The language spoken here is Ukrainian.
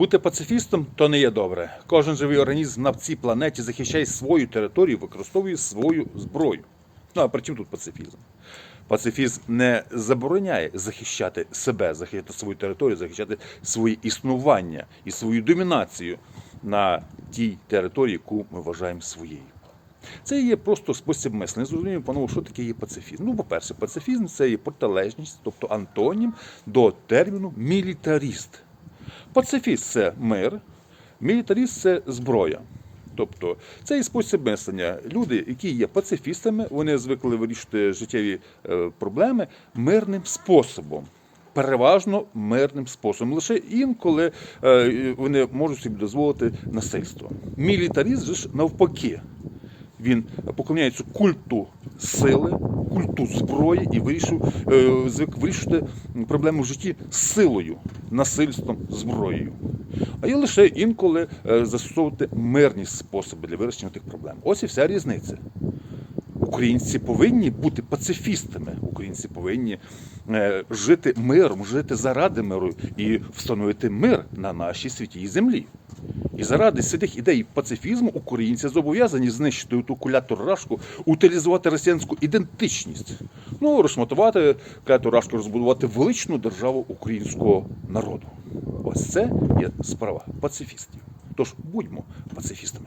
Бути пацифістом то не є добре. Кожен живий організм на цій планеті захищає свою територію, використовує свою зброю. Ну а при чому тут пацифізм? Пацифізм не забороняє захищати себе, захищати свою територію, захищати своє існування і свою домінацію на тій території, яку ми вважаємо своєю. Це є просто спосіб мислення. Зрозуміємо, панове, що таке є пацифізм. Ну, по-перше, пацифізм це є протилежність, тобто антонім до терміну мілітаріст. Пацифіст це мир, мілітаріст це зброя. Тобто це і спосіб мислення. Люди, які є пацифістами, вони звикли вирішити життєві е, проблеми мирним способом. Переважно мирним способом. Лише інколи е, вони можуть собі дозволити насильство. Мілітаріст ж навпаки. Він поклоняється культу сили, культу зброї і вирішив, е, звик вирішувати проблему в житті силою, насильством, зброєю. А є лише інколи е, застосовувати мирні способи для вирішення тих проблем. Ось і вся різниця. Українці повинні бути пацифістами. Українці повинні е, жити миром, жити заради миру і встановити мир на нашій святій землі. І заради цих ідей пацифізму українці зобов'язані знищити ту куляту рашку, утилізувати росіянську ідентичність. Ну, розшматувати кляту рашку, розбудувати величну державу українського народу. Ось це є справа пацифістів. Тож будьмо пацифістами.